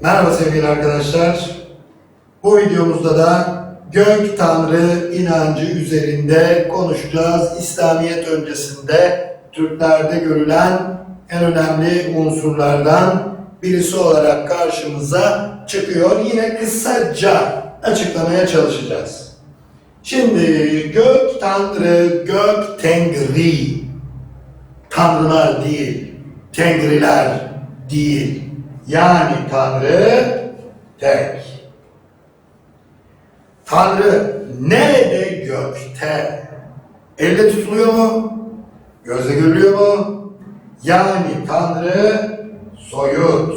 Merhaba sevgili arkadaşlar. Bu videomuzda da gök tanrı inancı üzerinde konuşacağız. İslamiyet öncesinde Türklerde görülen en önemli unsurlardan birisi olarak karşımıza çıkıyor. Yine kısaca açıklamaya çalışacağız. Şimdi gök tanrı, gök tengri, tanrılar değil, tengriler değil. Yani Tanrı tek. Tanrı nerede gökte? Elle tutuluyor mu? Gözle görülüyor mu? Yani Tanrı soyut.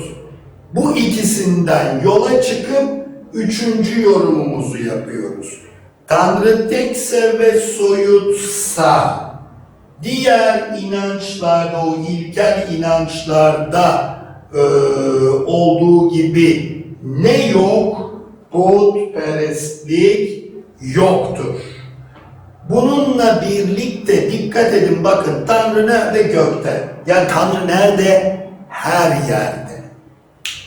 Bu ikisinden yola çıkıp üçüncü yorumumuzu yapıyoruz. Tanrı tekse ve soyutsa diğer inançlarda, o ilkel inançlarda eee, olduğu gibi ne yok? Putperestlik yoktur. Bununla birlikte dikkat edin bakın Tanrı nerede? Gökte. Yani Tanrı nerede? Her yerde.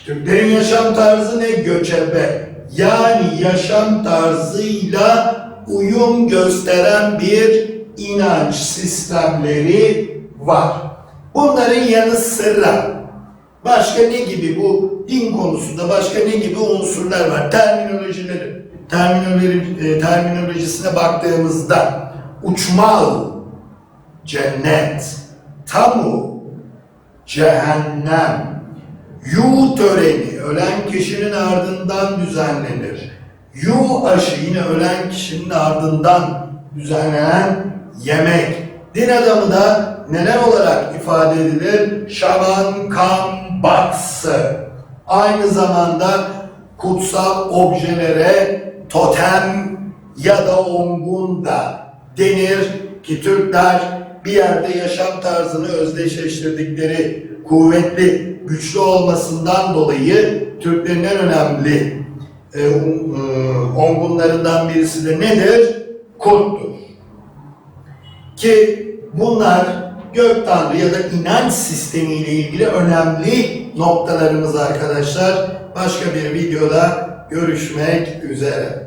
Türklerin yaşam tarzı ne? Göçebe. Yani yaşam tarzıyla uyum gösteren bir inanç sistemleri var. Bunların yanı sıra başka ne gibi bu din konusunda başka ne gibi unsurlar var? Terminolojileri. Terminoloji, e, terminolojisine baktığımızda uçmal, cennet, tamu, cehennem, Yu töreni ölen kişinin ardından düzenlenir. Yu aşı yine ölen kişinin ardından düzenlenen yemek. Din adamı da neler olarak ifade edilir? Şaman kan baksı. Aynı zamanda kutsal objelere totem ya da ongun da denir ki Türkler bir yerde yaşam tarzını özdeşleştirdikleri kuvvetli, güçlü olmasından dolayı Türklerin en önemli e, um, e, ongunlarından birisi de nedir? Kurttur. Ki bunlar gök tanrı ya da inanç sistemiyle ilgili önemli noktalarımız arkadaşlar. Başka bir videoda görüşmek üzere.